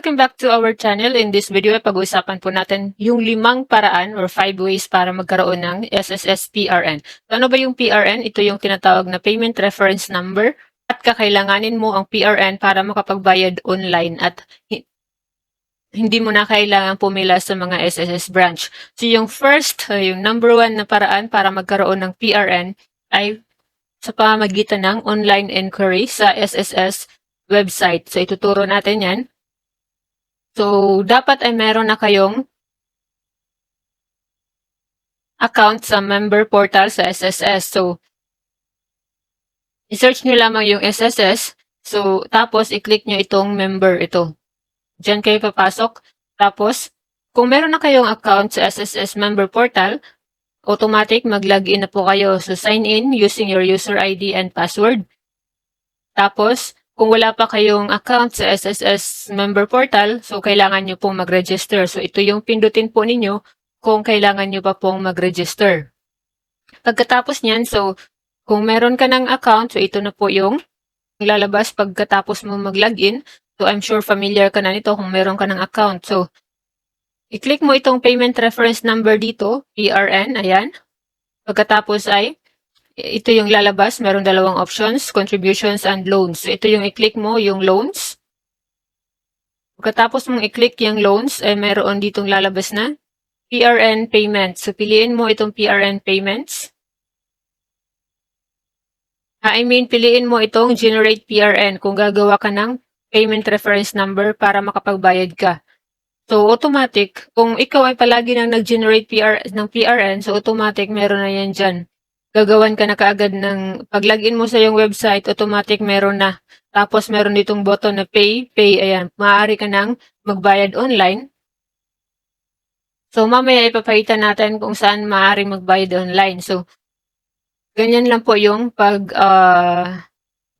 Welcome back to our channel. In this video, pag-uusapan po natin yung limang paraan or five ways para magkaroon ng SSS PRN. So, ano ba yung PRN? Ito yung tinatawag na Payment Reference Number at kakailanganin mo ang PRN para makapagbayad online at hi- hindi mo na kailangan pumila sa mga SSS branch. So, yung first, uh, yung number one na paraan para magkaroon ng PRN ay sa pamamagitan ng online inquiry sa SSS website. So, ituturo natin yan. So, dapat ay meron na kayong account sa member portal sa SSS. So, i-search nyo lamang yung SSS. So, tapos i-click nyo itong member ito. Diyan kayo papasok. Tapos, kung meron na kayong account sa SSS member portal, automatic mag-login na po kayo. So, sign in using your user ID and password. Tapos, kung wala pa kayong account sa SSS member portal, so kailangan nyo pong mag-register. So ito yung pindutin po ninyo kung kailangan nyo pa pong mag-register. Pagkatapos niyan, so kung meron ka ng account, so ito na po yung lalabas pagkatapos mo mag-login. So I'm sure familiar ka na nito kung meron ka ng account. So i-click mo itong payment reference number dito, PRN, ayan. Pagkatapos ay ito yung lalabas, meron dalawang options, contributions and loans. So, ito yung i-click mo, yung loans. Pagkatapos mong i-click yung loans, eh, meron ditong lalabas na PRN payments. So, piliin mo itong PRN payments. Ah, I mean, piliin mo itong generate PRN kung gagawa ka ng payment reference number para makapagbayad ka. So, automatic, kung ikaw ay palagi nang nag-generate PR, ng PRN, so automatic meron na yan dyan gagawan ka na kaagad ng pag login mo sa yung website, automatic meron na. Tapos meron ditong button na pay, pay, ayan. Maaari ka nang magbayad online. So mamaya ipapakita natin kung saan maaari magbayad online. So ganyan lang po yung pag uh,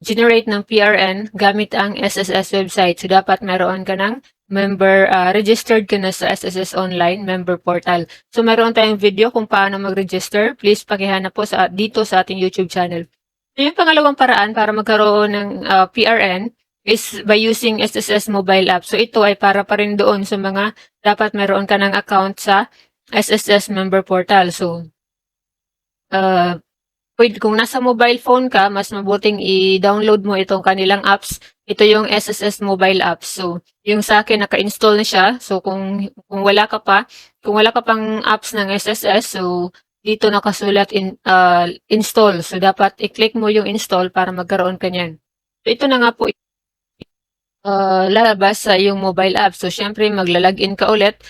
generate ng PRN gamit ang SSS website. So dapat meron ka ng member, uh, registered ka na sa SSS Online member portal. So, meron tayong video kung paano mag-register. Please pakihanap po sa, dito sa ating YouTube channel. So, yung pangalawang paraan para magkaroon ng uh, PRN is by using SSS mobile app. So, ito ay para pa rin doon sa mga dapat meron ka ng account sa SSS member portal. So, uh, pwede, kung nasa mobile phone ka, mas mabuting i-download mo itong kanilang apps ito yung SSS mobile app. So, yung sa akin, naka-install na siya. So, kung, kung wala ka pa, kung wala ka pang apps ng SSS, so, dito nakasulat in, uh, install. So, dapat i-click mo yung install para magkaroon ka niyan. So, ito na nga po uh, lalabas sa yung mobile app. So, syempre, magla-login ka ulit.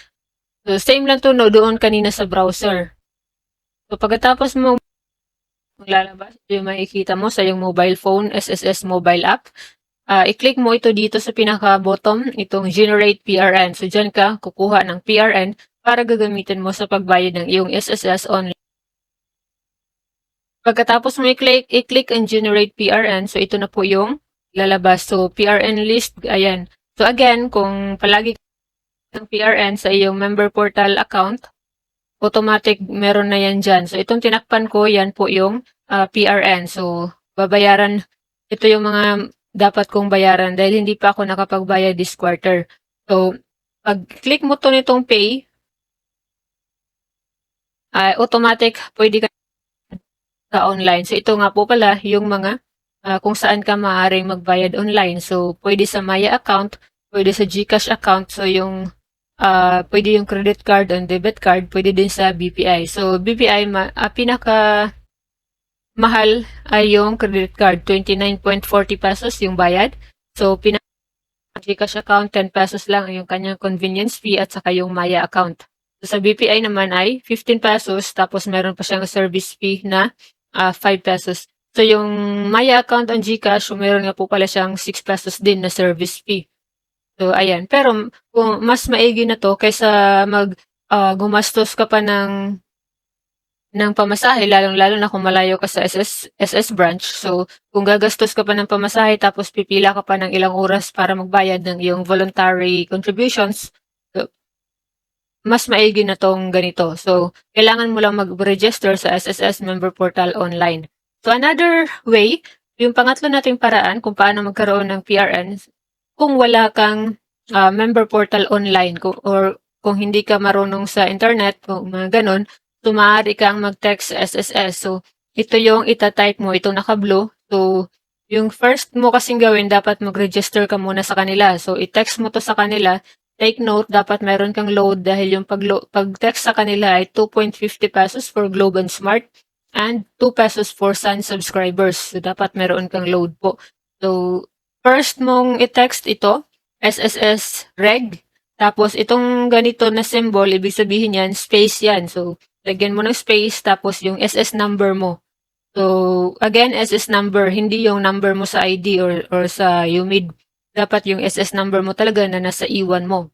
So, same lang to no, doon kanina sa browser. So, pagkatapos mo lalabas, yung makikita mo sa yung mobile phone, SSS mobile app uh, i-click mo ito dito sa pinaka-bottom, itong Generate PRN. So, dyan ka kukuha ng PRN para gagamitin mo sa pagbayad ng iyong SSS online. Pagkatapos mo i-click, i-click ang Generate PRN, so ito na po yung lalabas. So, PRN list, ayan. So, again, kung palagi ng PRN sa iyong member portal account, automatic meron na yan dyan. So, itong tinakpan ko, yan po yung uh, ah, PRN. So, babayaran, ito yung mga dapat kong bayaran dahil hindi pa ako nakapagbayad this quarter. So, pag-click mo to nitong pay, uh, automatic pwede ka sa online. So, ito nga po pala yung mga uh, kung saan ka maaaring magbayad online. So, pwede sa Maya account, pwede sa GCash account. So, yung uh, pwede yung credit card and debit card, pwede din sa BPI. So, BPI, ma, uh, pinaka mahal ay yung credit card, 29.40 pesos yung bayad. So, pinaka Gcash account, 10 pesos lang yung kanyang convenience fee at saka yung Maya account. So, sa BPI naman ay 15 pesos tapos meron pa siyang service fee na uh, ah, 5 pesos. So, yung Maya account ang Gcash, meron nga po pala siyang 6 pesos din na service fee. So, ayan. Pero, kung mas maigi na to kaysa mag uh, gumastos ka pa ng ng pamasahe, lalong-lalo na kung malayo ka sa SS, SS branch. So, kung gagastos ka pa ng pamasahe tapos pipila ka pa ng ilang oras para magbayad ng iyong voluntary contributions, so, mas maigi na tong ganito. So, kailangan mo lang mag-register sa SSS member portal online. So, another way, yung pangatlo nating paraan kung paano magkaroon ng PRN, kung wala kang ah, member portal online kung, or kung hindi ka marunong sa internet, kung mga ganun, so maaari kang mag-text sa SSS. So, ito yung itatype mo, ito naka-blue. So, yung first mo kasing gawin, dapat mag-register ka muna sa kanila. So, i-text mo to sa kanila. Take note, dapat meron kang load dahil yung pag- pag-text sa kanila ay 2.50 pesos for Globe and Smart and 2 pesos for Sun subscribers. So, dapat meron kang load po. So, first mong i-text ito, SSS reg. Tapos, itong ganito na symbol, ibig sabihin yan, space yan. So, lagyan mo ng space, tapos yung SS number mo. So, again, SS number, hindi yung number mo sa ID or, or sa UMID. Dapat yung SS number mo talaga na nasa E1 mo.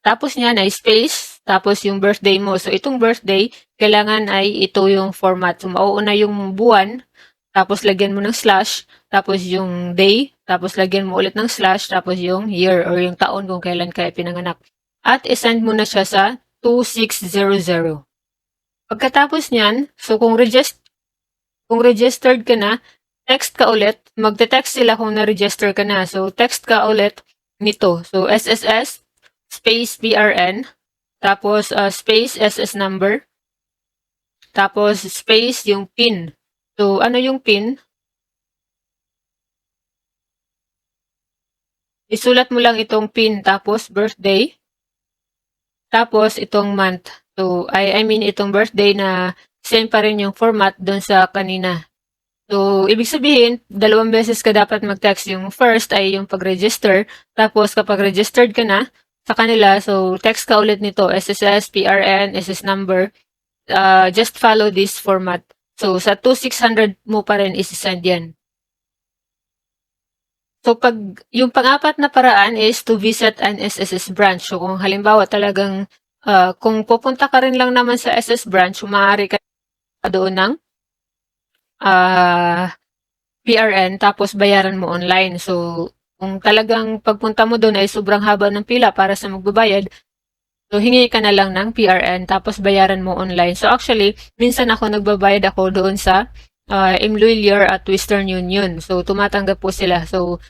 Tapos niya na space, tapos yung birthday mo. So, itong birthday, kailangan ay ito yung format. So, mauuna yung buwan, tapos lagyan mo ng slash, tapos yung day, tapos lagyan mo ulit ng slash, tapos yung year or yung taon kung kailan ka pinanganak. At isend mo na siya sa 2600. Pagkatapos niyan, so kung regist kung registered ka na, text ka ulit. Magte-text sila kung na-register ka na. So, text ka ulit nito. So, SSS space BRN, tapos uh, space SS number, tapos space yung PIN. So, ano yung PIN? Isulat mo lang itong PIN, tapos birthday, tapos itong month. So, I, I mean itong birthday na same pa rin yung format doon sa kanina. So, ibig sabihin, dalawang beses ka dapat mag-text. Yung first ay yung pag-register. Tapos, kapag registered ka na sa kanila, so text ka ulit nito, SSS, PRN, SS number. Uh, just follow this format. So, sa 2600 mo pa rin isi-send yan. So, pag, yung pang-apat na paraan is to visit an SSS branch. So, kung halimbawa talagang, uh, kung pupunta ka rin lang naman sa SS branch, maaari ka doon ng uh, PRN tapos bayaran mo online. So, kung talagang pagpunta mo doon ay sobrang haba ng pila para sa magbabayad, so hingi ka na lang ng PRN tapos bayaran mo online. So actually, minsan ako nagbabayad ako doon sa uh, Imluilier at Western Union. So tumatanggap po sila. So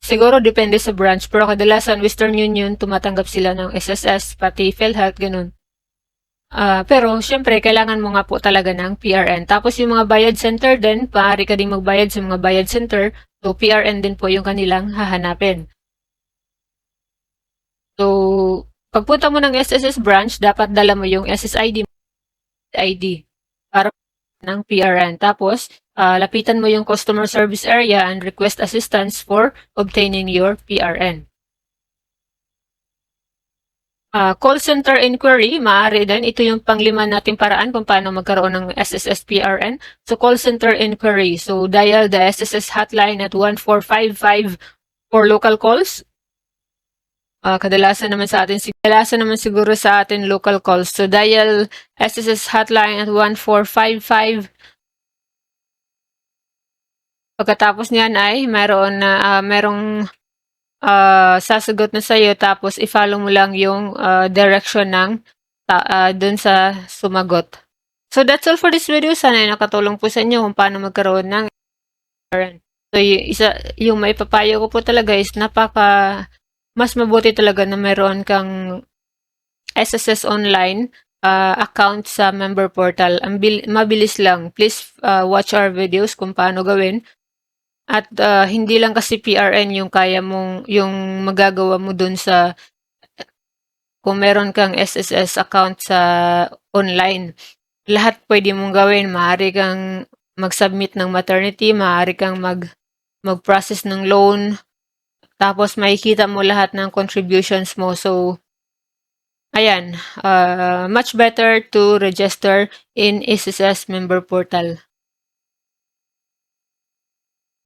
siguro depende sa branch pero kadalasan Western Union tumatanggap sila ng SSS pati PhilHealth ganun. Uh, pero syempre, kailangan mo nga po talaga ng PRN. Tapos yung mga bayad center din, maaari ka din magbayad sa mga bayad center. So PRN din po yung kanilang hahanapin. So, pagpunta mo ng SSS branch, dapat dala mo yung SSID ID para ng PRN. Tapos, uh, lapitan mo yung customer service area and request assistance for obtaining your PRN. Uh, call center inquiry, maaari din. Ito yung panglima nating paraan kung paano magkaroon ng SSS-PRN. So, call center inquiry. So, dial the SSS hotline at 1455 for local calls. Uh, kadalasan naman sa atin, kadalasan naman siguro sa atin local calls. So, dial SSS hotline at 1455 Pagkatapos niyan ay mayroon na uh, merong uh, sasagot na sa'yo tapos i-follow mo lang yung uh, direction ng uh, dun sa sumagot. So that's all for this video. Sana ay nakatulong po sa inyo kung paano magkaroon ng So y- isa, yung maipapayo ko po talaga is napaka mas mabuti talaga na meron kang SSS online uh, account sa member portal. Ang mabilis lang. Please uh, watch our videos kung paano gawin. At uh, hindi lang kasi PRN yung kaya mong, yung magagawa mo dun sa, kung meron kang SSS account sa online, lahat pwede mong gawin. Maaari kang mag-submit ng maternity, maaari kang mag, mag-process ng loan, tapos makikita mo lahat ng contributions mo. So, ayan, uh, much better to register in SSS member portal.